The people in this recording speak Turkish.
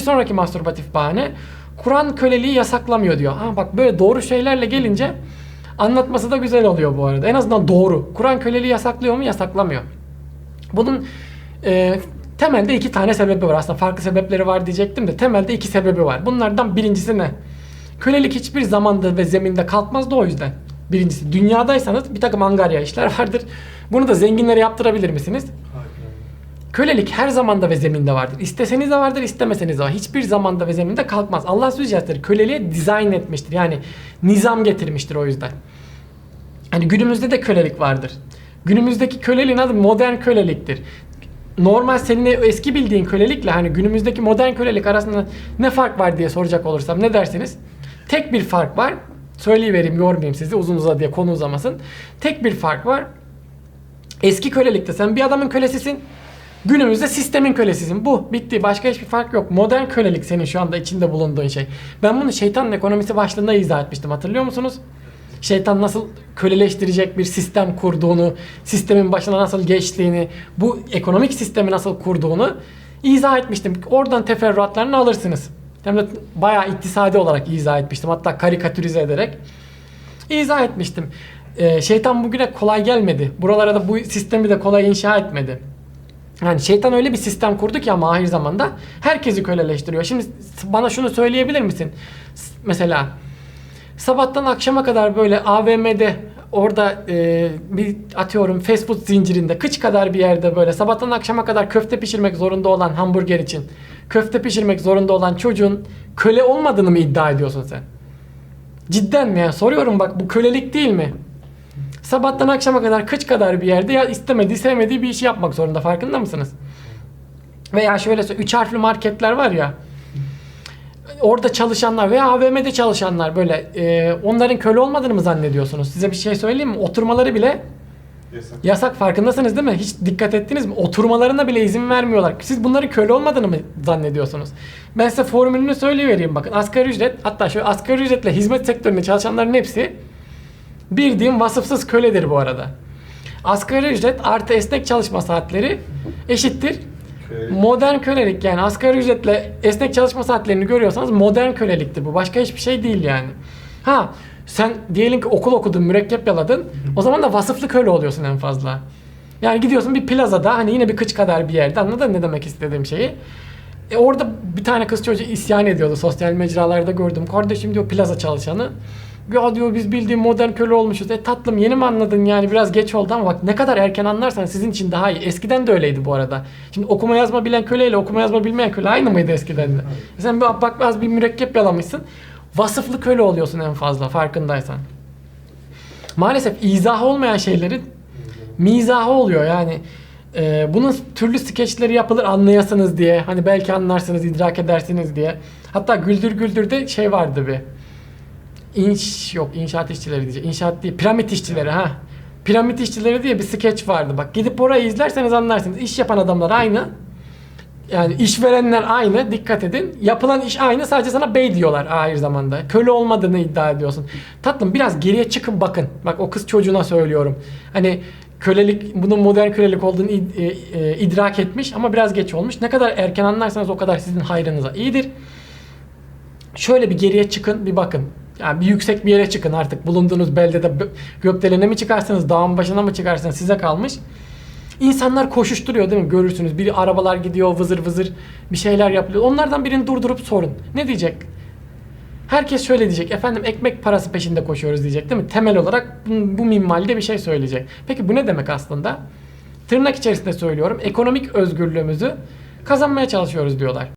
Bir sonraki mastürbatif bahane Kur'an köleliği yasaklamıyor diyor. Ha bak böyle doğru şeylerle gelince anlatması da güzel oluyor bu arada. En azından doğru. Kur'an köleliği yasaklıyor mu? Yasaklamıyor. Bunun e, temelde iki tane sebebi var. Aslında farklı sebepleri var diyecektim de temelde iki sebebi var. Bunlardan birincisi ne? Kölelik hiçbir zamanda ve zeminde kalkmaz da o yüzden. Birincisi dünyadaysanız bir takım angarya işler vardır. Bunu da zenginlere yaptırabilir misiniz? Kölelik her zamanda ve zeminde vardır. İsteseniz de vardır, istemeseniz de var. Hiçbir zamanda ve zeminde kalkmaz. Allah Sözü Hazretleri köleliğe dizayn etmiştir. Yani nizam getirmiştir o yüzden. Hani günümüzde de kölelik vardır. Günümüzdeki köleliğin adı modern köleliktir. Normal senin eski bildiğin kölelikle hani günümüzdeki modern kölelik arasında ne fark var diye soracak olursam ne dersiniz? Tek bir fark var. Söyleyivereyim yormayayım sizi uzun uzadıya konu uzamasın. Tek bir fark var. Eski kölelikte sen bir adamın kölesisin. Günümüzde sistemin kölesisin. Bu bitti. Başka hiçbir fark yok. Modern kölelik senin şu anda içinde bulunduğun şey. Ben bunu şeytanın ekonomisi başlığında izah etmiştim. Hatırlıyor musunuz? Şeytan nasıl köleleştirecek bir sistem kurduğunu, sistemin başına nasıl geçtiğini, bu ekonomik sistemi nasıl kurduğunu izah etmiştim. Oradan teferruatlarını alırsınız. Hem de bayağı iktisadi olarak izah etmiştim. Hatta karikatürize ederek izah etmiştim. Ee, şeytan bugüne kolay gelmedi. Buralara da bu sistemi de kolay inşa etmedi. Yani şeytan öyle bir sistem kurdu ki ama ahir zamanda herkesi köleleştiriyor. Şimdi bana şunu söyleyebilir misin? Mesela sabahtan akşama kadar böyle AVM'de orada e, bir atıyorum fast food zincirinde kıç kadar bir yerde böyle sabahtan akşama kadar köfte pişirmek zorunda olan hamburger için köfte pişirmek zorunda olan çocuğun köle olmadığını mı iddia ediyorsun sen? Cidden mi yani soruyorum bak bu kölelik değil mi? Sabahtan akşama kadar kıç kadar bir yerde ya istemediği sevmediği bir işi yapmak zorunda farkında mısınız? Veya şöyle söyle 3 harfli marketler var ya orada çalışanlar veya AVM'de çalışanlar böyle e, onların köle olmadığını mı zannediyorsunuz? Size bir şey söyleyeyim mi? Oturmaları bile Yasak. yasak farkındasınız değil mi? Hiç dikkat ettiniz mi? Oturmalarına bile izin vermiyorlar. Siz bunların köle olmadığını mı zannediyorsunuz? Ben size formülünü söyleyivereyim bakın. Asgari ücret hatta şu asgari ücretle hizmet sektöründe çalışanların hepsi bildiğim vasıfsız köledir bu arada. Asgari ücret artı esnek çalışma saatleri eşittir Kölelik. modern kölelik yani asgari ücretle esnek çalışma saatlerini görüyorsanız modern köleliktir bu. Başka hiçbir şey değil yani. Ha sen diyelim ki okul okudun mürekkep yaladın o zaman da vasıflı köle oluyorsun en fazla. Yani gidiyorsun bir plazada hani yine bir kıç kadar bir yerde anladın ne demek istediğim şeyi. E orada bir tane kız çocuğu isyan ediyordu sosyal mecralarda gördüm. Kardeşim diyor plaza çalışanı. Ya diyor biz bildiğin modern köle olmuşuz. E tatlım yeni mi anladın yani biraz geç oldu ama bak ne kadar erken anlarsan sizin için daha iyi. Eskiden de öyleydi bu arada. Şimdi okuma yazma bilen köleyle okuma yazma bilmeyen köle aynı mıydı eskiden de? Sen bir bak az bir mürekkep yalamışsın. Vasıflı köle oluyorsun en fazla farkındaysan. Maalesef izahı olmayan şeylerin mizahı oluyor yani. Ee, bunun türlü skeçleri yapılır anlayasınız diye. Hani belki anlarsınız, idrak edersiniz diye. Hatta Güldür Güldür'de şey vardı bir. İnş yok inşaat işçileri diyeceğim. İnşaat değil piramit işçileri ha. Piramit işçileri diye bir skeç vardı. Bak gidip orayı izlerseniz anlarsınız. İş yapan adamlar aynı. Yani işverenler aynı. Dikkat edin. Yapılan iş aynı. Sadece sana bey diyorlar ahir zamanda. Köle olmadığını iddia ediyorsun. Tatlım biraz geriye çıkın bakın. Bak o kız çocuğuna söylüyorum. Hani kölelik bunun modern kölelik olduğunu e, e, idrak etmiş ama biraz geç olmuş. Ne kadar erken anlarsanız o kadar sizin hayrınıza iyidir. Şöyle bir geriye çıkın bir bakın. Yani bir yüksek bir yere çıkın artık bulunduğunuz beldede gökdelene mi çıkarsınız dağın başına mı çıkarsınız size kalmış. İnsanlar koşuşturuyor değil mi? Görürsünüz. Biri arabalar gidiyor vızır vızır bir şeyler yapılıyor. Onlardan birini durdurup sorun. Ne diyecek? Herkes şöyle diyecek. Efendim ekmek parası peşinde koşuyoruz diyecek değil mi? Temel olarak bu, bu minvalde bir şey söyleyecek. Peki bu ne demek aslında? Tırnak içerisinde söylüyorum. Ekonomik özgürlüğümüzü kazanmaya çalışıyoruz diyorlar.